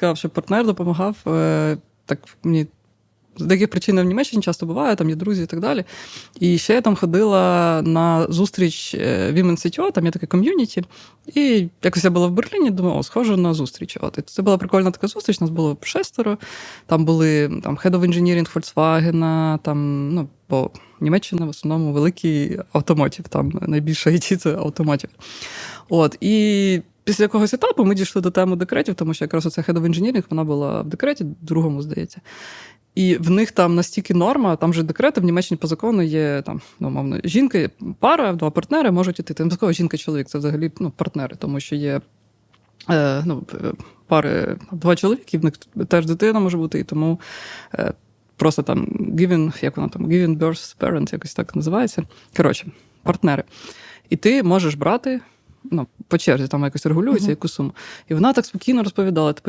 сказав, що партнер допомагав. е, Так мені з деяких причин в Німеччині часто буваю, там є друзі і так далі. І ще я там ходила на зустріч е, Women's CTO, там є таке ком'юніті. І якось я була в Берліні, думаю, о, схожу на зустріч. От, і це була прикольна така зустріч, нас було шестеро. Там були там, Head of Engineering Volkswagen, там, ну, бо Німеччина в основному великий автомотів, там найбільше IT це автомотів. От, і після якогось етапу ми дійшли до теми декретів, тому що якраз оця Head of Engineering, вона була в декреті, другому, здається. І в них там настільки норма, там же декрети в Німеччині по закону є там, ну, умовно, жінки, пара, два партнери можуть іти. Там такого жінка-чоловік, це взагалі ну, партнери, тому що є е, ну, е, пари, два чоловіки, в них теж дитина може бути, і тому е, просто там giving, як вона там, giving birth parent, якось так називається. Коротше, партнери. І ти можеш брати. Ну, по черзі там якось регулюється, яку суму. І вона так спокійно розповідала: типу,